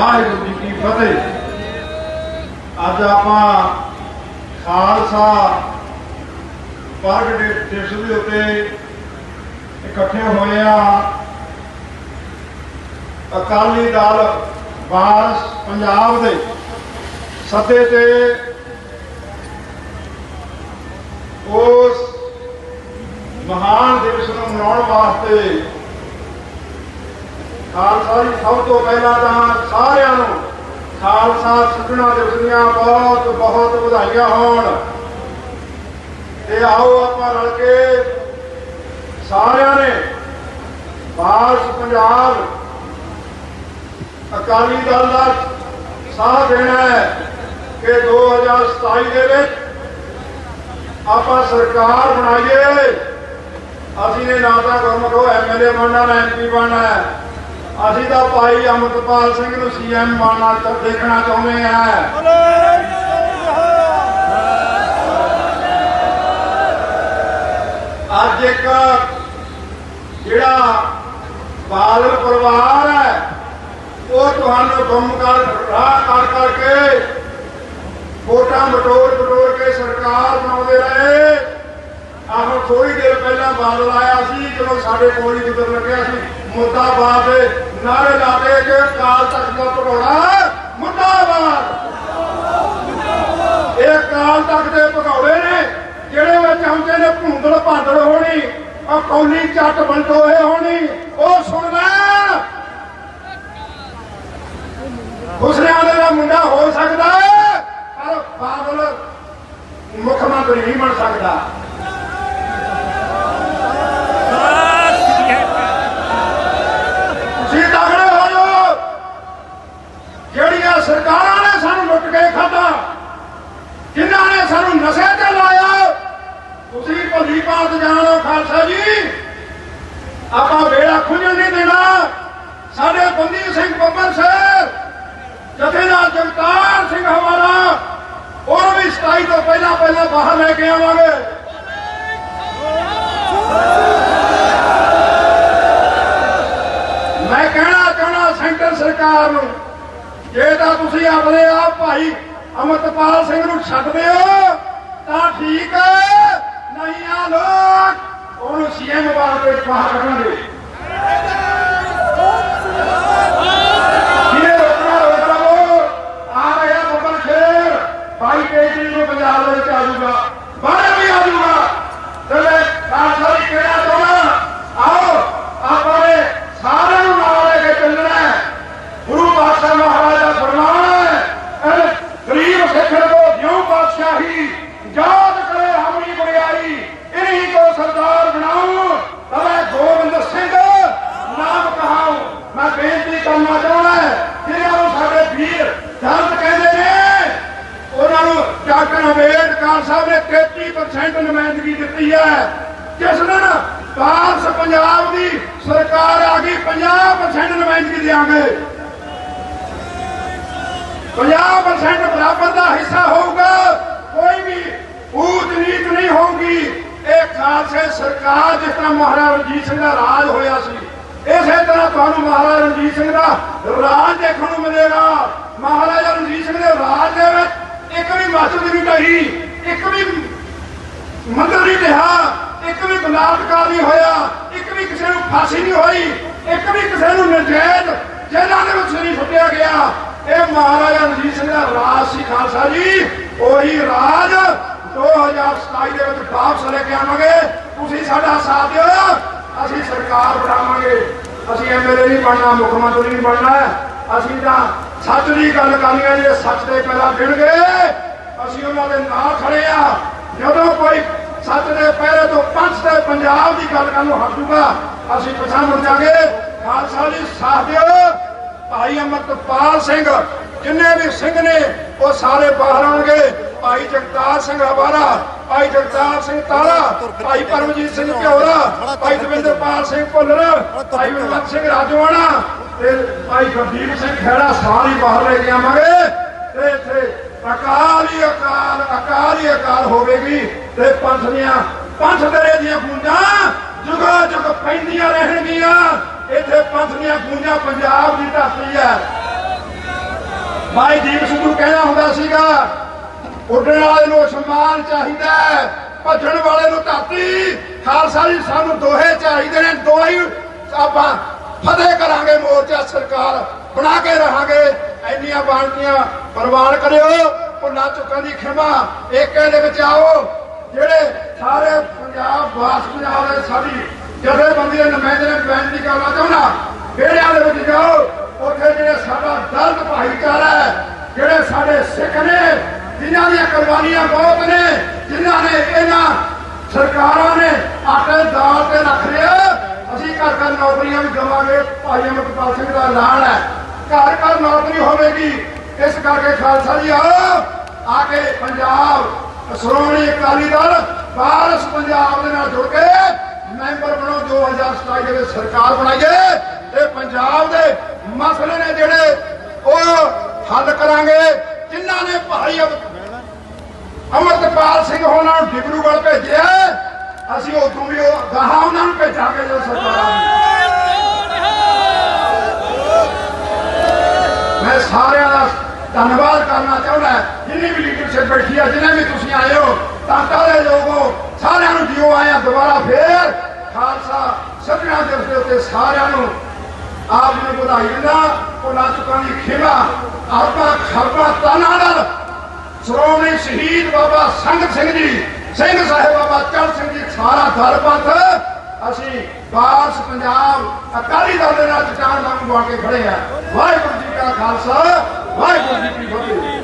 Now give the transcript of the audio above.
ਵਾਹਿਗੁਰੂ ਜੀ ਕੀ ਫਤਿਹ। ਅੱਜ ਆਪਾਂ ਖਾਲਸਾ ਪ੍ਰਗਟ ਦਿ- ਦਿਵਸ ਦੇ ਉੱਤੇ ਇਕੱਠੇ ਹੋਏ ਆ। ਅਕਾਲੀ ਦਲ ਵਾਰਸ ਪੰਜਾਬ ਦੇ ਸੱਦੇ ਤੇ ਉਸ ਮਹਾਨ ਦਿਵਸ ਨੂੰ ਮਨਾਉਣ ਵਾਸਤੇ ਖਾਲਸਾ ਜੀ, ਸਭ ਤੋਂ ਪਹਿਲਾਂ ਤਾਂ ਸਾਰਿਆਂ ਨੂੰ ਖਾਲਸਾ ਸਿੱਖਣਾ ਦਿਵਸ ਦੀਆਂ ਬਹੁਤ ਬਹੁਤ ਵਧਾਈਆਂ ਹੋਣ। ਤੇ ਆਓ ਆਪਾਂ ਰਲ ਕੇ ਸਾਰਿਆਂ ਨੇ ਵਾਰਸ ਪੰਜਾਬ ਅਕਾਲੀ ਦਲ ਦਾ ਸਾਥ ਦੇਣਾ ਹੈ ਕਿ 2027 ਦੇ ਵਿੱਚ ਆਪਾਂ ਸਰਕਾਰ ਬਣਾਈਏ। ਅਸੀਂ ਨੇ ਨਾ ਤਾਂ ਗੁਰਮੁਖੋ ਐਮਐਲਏ ਬਣਨਾ, ਨਾ ਐਮਪੀ ਬਣਨਾ ਹੈ। ਅਸੀਂ ਤਾਂ ਭਾਈ ਅਮਰਪਾਲ ਸਿੰਘ ਨੂੰ ਸੀਐਮ ਬਣਨਾ ਚ ਦੇਖਣਾ ਚਾਹੁੰਦੇ ਆ। ਅੱਜ ਇੱਕ ਜਿਹੜਾ ਬਾਦਲ ਪਰਿਵਾਰ ਹੈ, ਉਹ ਤੁਹਾਨੂੰ ਗੁੰਮ ਕਰ ਰਾਹ ਕਰ ਕਰਕੇ ਵੋਟਾਂ ਬਟੋਰ ਬਟੋਰ ਕੇ ਸਰਕਾਰ ਬਣਾਉਂਦੇ ਰਹੇ। ਆਹੋ ਥੋੜੀ ਦੇਰ ਪਹਿਲਾਂ ਬਾਦਲ ਆਇਆ ਸੀ, ਜਦੋਂ ਸਾਡੇ ਕੋਲ ਹੀ ਗੁਜ਼ਰ ਲੱਗਿਆ ਸੀ। ਮੁਰਦਾਬਾਦ ਦੇ ਨਾਰੇ ਲਾਦੇ ਕਿ ਕਾਲ ਤੱਕ ਦਾ ਭਗੌੜਾ ਮੁਰਦਾਬਾਦ। ਇਹ ਕਾਲ ਤੱਕ ਦੇ ਭਗੌੜੇ ਨੇ, ਜਿਹੜੇ ਵਿੱਚ ਆਉਂਦੇ ਨੇ ਭੁੰਦੜ ਭਾਂਦੜ ਹੋਣੀ ਉਹ ਕੌਲੀ ਚੱਟ ਬੰਟੋਏ ਹੋਣੀ ਉਹ ਸੁਣ ਲੈ ਹੁਸਨਿਆਂ ਦੇ ਦਾ ਮੁੰਡਾ ਹੋ ਸਕਦਾ ਹੈ, ਪਰ ਬਾਦਲ ਮੁੱਖ ਮੰਤਰੀ ਨਹੀਂ ਬਣ ਸਕਦਾ ਤੁਸੀਂ ਤਗੜੇ ਹੋ ਜਾਓ ਜਿਹੜੀਆਂ ਸਰਕਾਰਾਂ ਨੇ ਸਾਨੂੰ ਲੁੱਟ ਕੇ ਖਾਧਾ ਜਿਨ੍ਹਾਂ ਨੇ ਸਾਨੂੰ ਨਸ਼ੇ ਤੇ ਲਾਇਆ ਤੁਸੀਂ ਭਲੀ ਬਾਤ ਜਾਣੋ ਖਾਲਸਾ ਜੀ। ਆਪਾਂ ਵੇੜਾ ਖੁੱਲਣ ਨਹੀਂ ਦੇਣਾ। ਸਾਡੇ ਬੰਦੀ ਸਿੰਘ ਬੱਬਰ ਸਾਹਿਬ ਜਥੇਦਾਰ ਜਗਤਾਰ ਸਿੰਘ ਹਮਾਰਾ ਉਹ ਵੀ 27 ਤੋਂ ਪਹਿਲਾਂ ਪਹਿਲਾਂ ਬਾਹਰ ਲੈ ਕੇ ਆਵਾਂਗੇ। ਮੈਂ ਕਹਿਣਾ ਚਾਹਣਾ ਸੈਂਟਰ ਸਰਕਾਰ ਨੂੰ, ਜੇ ਤਾਂ ਤੁਸੀਂ ਆਪਣੇ ਆਪ ਭਾਈ ਅਮਰਤਪਾਲ ਸਿੰਘ ਨੂੰ ਛੱਡਦੇ ਹੋ, ਤਾਂ ਠੀਕ ਹੈ। ਨਹੀਂ ਆ ਲੋਕ ਉਹਨੂੰ ਸੀਐਮ ਬਾਹਰ ਕੱਢਣਗੇ ਜਿਹਨੇ ਰੋਕਣਾ ਰੋਕ ਲਵੋ ਆ ਰਿਹਾ ਬੱਬਲ ਖੇਰ ਭਾਈ ਕੇਜਰੀ ਨੂੰ ਪੰਜਾਬ ਦੇ ਵਿੱਚ ਆ ਜਾਊਗਾ ਬਾਹਰ ਵੀ ਆ ਜਾਊਗਾ ਤੇ ਮੈਂ ਖਾਲਸਾ ਜੀ ਕਿਹੜਾ ਚਾਹੁੰਦਾ ਆਓ ਆਪਾਂ ਨੇ ਸਾਰਿਆਂ ਨੂੰ ਨਾਲ ਲੈ ਕੇ ਚੱਲਣਾ ਹੈ ਗੁਰੂ ਪਾਤਸ਼ਾਹ ਮਹਾਰਾਜ ਦਾ ਫਰਮਾਨ ਹੈ ਇਹ ਗਰੀਬ ਸਿੱਖ ਕੋ ਜਿਉ ਬਾਦਸ਼ਾਹੀ ਯਾਦ ਕਰੇ ਹਮਰੀ ਬੜਿਆਈ ਇਨਹੀ ਕੋ ਸਰਦਾਰ ਬਣਾਉ ਤਵੇ ਗੋਬਿੰਦ ਸਿੰਘ ਨਾਮ ਕਹਾਉ ਮੈਂ ਬੇਨਤੀ ਕਰਨਾ ਚਾਹੁੰਦਾ ਜਿਹਨਾਂ ਨੂੰ ਸਾਡੇ ਵੀਰ ਦਰਦ ਕਹਿੰਦੇ ਨੇ ਉਹਨਾਂ ਨੂੰ ਡਾਕਟਰ ਅੰਬੇਡਕਰ ਸਾਹਿਬ ਨੇ 33% ਨੁਮਾਇੰਦਗੀ ਹੈ। ਜਿਸ ਦਿਨ ਭਾਰਤ ਪੰਜਾਬ ਦੀ ਸਰਕਾਰ ਆ ਗਈ 50% ਨੁਮਾਇੰਦਗੀ ਦੇਾਂਗੇ 50% ਬਰਾਬਰ ਦਾ ਹਿੱਸਾ ਹੋਊਗਾ, ਕੋਈ ਵੀ ਊਚ ਨੀਚ ਨਹੀਂ ਹੋਊਗੀ। ਇਹ ਖਾਲਸੇ ਸਰਕਾਰ ਜਿਸ ਤਰ੍ਹਾਂ ਮਹਾਰਾਜਾ ਰਣਜੀਤ ਸਿੰਘ ਦਾ ਰਾਜ ਹੋਇਆ ਸੀ, ਇਸੇ ਤਰ੍ਹਾਂ ਤੁਹਾਨੂੰ ਮਹਾਰਾਜਾ ਰਣਜੀਤ ਸਿੰਘ ਦਾ ਰਾਜ ਦੇਖਣ ਨੂੰ ਮਿਲੇਗਾ। ਮਹਾਰਾਜਾ ਰਣਜੀਤ ਸਿੰਘ ਦੇ ਰਾਜ ਦੇ ਵਿੱਚ ਇੱਕ ਵੀ ਮਸਜਿਦ ਨਹੀਂ ਢਹੀ, ਇੱਕ ਵੀ ਮੰਦਰ ਨਹੀਂ ਰਿਹਾ। ਇੱਕ ਵੀ ਬਲਾਤਕਾਰ ਨਹੀਂ ਹੋਇਆ, ਇੱਕ ਵੀ ਕਿਸੇ ਨੂੰ ਫਾਂਸੀ ਨਹੀਂ ਹੋਈ, ਇੱਕ ਵੀ ਕਿਸੇ ਨੂੰ ਨਜਾਇਜ਼ ਜੇਲ੍ਹਾਂ ਦੇ ਵਿੱਚ ਨਹੀਂ ਸੁੱਟਿਆ ਗਿਆ। ਇਹ ਮਹਾਰਾਜਾ ਰਣਜੀਤ ਸਿੰਘ ਦਾ ਰਾਜ ਸੀ ਖਾਲਸਾ ਜੀ। ਉਹੀ ਰਾਜ 2027 ਦੇ ਵਿੱਚ ਵਾਪਸ ਲੈ ਕੇ ਆਵਾਂਗੇ। ਤੁਸੀਂ ਸਾਡਾ ਸਾਥ ਦਿਓ, ਅਸੀਂ ਸਰਕਾਰ ਬਣਾਵਾਂਗੇ। ਅਸੀਂ ਐਮਐਲਏ ਨਹੀਂ ਬਣਨਾ, ਮੁੱਖ ਮੰਤਰੀ ਨਹੀਂ ਬਣਨਾ। ਅਸੀਂ ਤਾਂ ਸੱਚ ਦੀ ਗੱਲ ਕਰਨੀ ਹੈ, ਜੇ ਸੱਚ ਦੇ ਪਹਿਲਾਂ ਗਿਣਗੇ, ਅਸੀਂ ਉਹਨਾਂ ਦੇ ਨਾਲ ਖੜੇ ਆ ਜਦੋਂ ਕੋਈ ਸੱਚ ਦੇ ਪਹਿਰੇ ਤੋਂ ਪੰਜ ਤੇ ਪੰਜਾਬ ਦੀ ਗੱਲ ਕਰਨ ਨੂੰ ਹਟੂਗਾ ਅਸੀਂ ਪਛਾਣ ਮੁੜ ਜਾਗੇ ਖਾਲਸਾ ਜੀ, ਸਾਥ ਦਿਓ। ਭਾਈ ਅਮਰਤਪਾਲ ਸਿੰਘ, ਜਿੰਨੇ ਵੀ ਸਿੰਘ ਨੇ, ਉਹ ਸਾਰੇ ਬਾਹਰ ਆਉਣਗੇ। ਭਾਈ ਜਗਤਾਰ ਸਿੰਘ ਹਵਾਰਾ ਭਾਈ ਜਗਤਾਰ ਸਿੰਘ ਤਾਲਾ ਭਾਈ ਪਰਮਜੀਤ ਸਿੰਘ ਘਿਓਰਾ ਭਾਈ ਦਵਿੰਦਰਪਾਲ ਸਿੰਘ ਭੁੱਲਰ, ਭਾਈ ਬਲਵੰਤ ਸਿੰਘ ਰਾਜਵਾਣਾ ਤੇ ਭਾਈ ਗੁਰਦੀਪ ਸਿੰਘ ਖੇੜਾ ਸਾਰੇ ਬਾਹਰ ਲੈ ਕੇ ਆਵਾਂਗੇ। ਤੇ ਇੱਥੇ ਅਕਾਲ ਹੀ ਅਕਾਲ ਅਕਾਲ ਹੀ ਅਕਾਲ ਹੋਵੇਗੀ ਤੇ ਪੰਥ ਦੀਆਂ, ਪੰਥ ਤੇਰੇ ਦੀਆਂ ਗੂੰਜਾਂ ਜੁਗਾ ਜੁਗ ਪੈਂਦੀਆਂ ਰਹਿਣਗੀਆਂ। ਇੱਥੇ ਪੰਥ ਦੀਆਂ ਗੂੰਜਾਂ ਪੰਜਾਬ ਦੀ ਧਰਤੀ ਹੈ। ਭਾਈ ਦੀਪ ਸਿੱਧੂ ਕਹਿਣਾ ਹੁੰਦਾ ਸੀਗਾ, ਉੱਡਣ ਵਾਲੇ ਨੂੰ ਅਸਮਾਨ ਚਾਹੀਦਾ ਭੱਜਣ ਵਾਲੇ ਨੂੰ ਧਰਤੀ। ਖਾਲਸਾ ਜੀ, ਸਾਨੂੰ ਦੋਹੇ ਚਾਹੀਦੇ ਨੇ, ਦੋਹੇ ਆਪਾਂ ਫਤਿਹ ਕਰਾਂਗੇ, ਮੋਰਚਾ ਸਰਕਾਰ ਬਣਾ ਕੇ ਰਹਾਂਗੇ। ਇੰਨੀਆਂ ਬਾਣੀਆਂ ਪ੍ਰਵਾਨ ਕਰਿਓ, ਭੁੱਲਾਂ ਚੁੱਕਾਂ ਦੀ ਖਿਮਾ। ਏਕੇ ਦੇ ਵਿੱਚ ਆਓ, ਜਿਹੜੇ ਸਾਰੇ ਪੰਜਾਬ ਵਾਸ ਪੰਜਾਬ ਦੇ ਸਾਡੀ ਜਥੇਬੰਦੀ ਦੇ ਨੁਮਾਇੰਦੇ ਨੇ ਬੇਨਤੀ ਕਰਨਾ ਚਾਹੁੰਦਾ ਵਿਹੜਿਆਂ ਦੇ ਵਿੱਚ ਜਾਓ, ਉੱਥੇ ਜਿਹੜੇ ਸਾਡਾ ਦਰਦ ਭਾਈਚਾਰਾ ਹੈ, ਜਿਹੜੇ ਸਾਡੇ ਸਿੱਖ ਨੇ, ਜਿਨ੍ਹਾਂ ਦੀਆਂ ਕੁਰਬਾਨੀਆਂ ਬਹੁਤ ਨੇ, ਜਿਨ੍ਹਾਂ ਨੇ ਇਹਨਾਂ ਸਰਕਾਰਾਂ ਨੇ ਆਟੇ ਦਾਲ ਤੇ ਰੱਖ ਲਿਆ, ਅਸੀਂ ਘਰ ਘਰ ਨੌਕਰੀਆਂ ਵੀ ਦੇਵਾਂਗੇ, ਭਾਈ ਅਮਰਪਾਲ ਸਿੰਘ ਦਾ ਐਲਾਨ ਹੈ। ਘਰ ਘਰ ਨੌਕਰੀ ਹੋਵੇਗੀ। ਇਸ ਕਰਕੇ ਖਾਲਸਾ ਜੀ ਆ ਕੇ ਪੰਜਾਬ ਸ਼੍ਰੋਮਣੀ ਅਕਾਲੀ ਦਲ, ਵਾਰਸ ਪੰਜਾਬ ਦੇ ਨਾਲ ਜੁੜ ਕੇ ਮੈਂਬਰ ਬਣੋ। 2027 ਦੇ ਵਿੱਚ ਸਰਕਾਰ ਬਣਾਈਏ। ਤੇ ਪੰਜਾਬ ਦੇ ਮਸਲੇ ਨੇ ਜਿਹੜੇ, ਉਹ ਹੱਲ ਕਰਾਂਗੇ। ਜਿਨ੍ਹਾਂ ਨੇ ਭਾਈ ਅਮਰਤਪਾਲ ਸਿੰਘ ਹੋਣਾ ਨੂੰ ਡਿਬਰੂਗੜ੍ਹ ਭੇਜਿਆ, ਅਸੀਂ ਉਦੋਂ ਵੀ ਉਹ ਗਾਹਾਂ ਉਹਨਾਂ ਨੂੰ ਭੇਜਾਂਗੇ ਜੋ ਸਰਕਾਰ ਮੈਂ ਸਾਰਿਆਂ ਦਾ ਧੰਨਵਾਦ ਕਰਨਾ ਚਾਹੁੰਦਾ ਜਿੰਨੀ ਵੀ ਲੀਡਰਸ਼ਿਪ ਬੈਠੀ ਆ, ਜਿੰਨੇ ਵੀ ਤੁਸੀਂ ਆਏ ਹੋ ਤਾਂਤਾ ਦੇ ਲੋਗੋ ਸਾਰਿਆਂ ਨੂੰ ਜਿਉ ਆਇਆ ਦੁਬਾਰਾ ਫੇਰ ਖਾਲਸਾ। ਸਭਨਾ ਦਿਵਸ ਦੇ ਉੱਤੇ ਸਾਰਿਆਂ ਨੂੰ ਆਪ ਨੂੰ ਵਧਾਈ ਦਿੰਦਾ। ਉਹਨਾਂ ਚੁੱਕਾਂ ਖੇਵਾ ਆਪਾਂ ਖਰਬਾ, ਤਾਨਾ ਨਾਲ। ਸ਼੍ਰੋਮਣੀ ਸ਼ਹੀਦ ਬਾਬਾ ਸੰਗਤ ਸਿੰਘ ਜੀ, ਸਿੰਘ ਸਾਹਿਬ ਬਾਬਾ ਚੜ੍ਹ ਸਿੰਘ ਜੀ ਸਾਰਾ ਦਲ ਪੰਥ। ਅਸੀਂ ਬਾਸ ਪੰਜਾਬ ਅਕਾਲੀ ਦਲ ਦੇ ਨਾਲ ਚਾਰ ਵਾਂਗ ਗਵਾ ਕੇ ਖੜੇ ਆ ਵਾਹਿਗੁਰੂ ਜੀ ਕਾ ਖਾਲਸਾ, ਵਾਹਿਗੁਰੂ ਜੀ ਕੀ ਫਤਿਹ।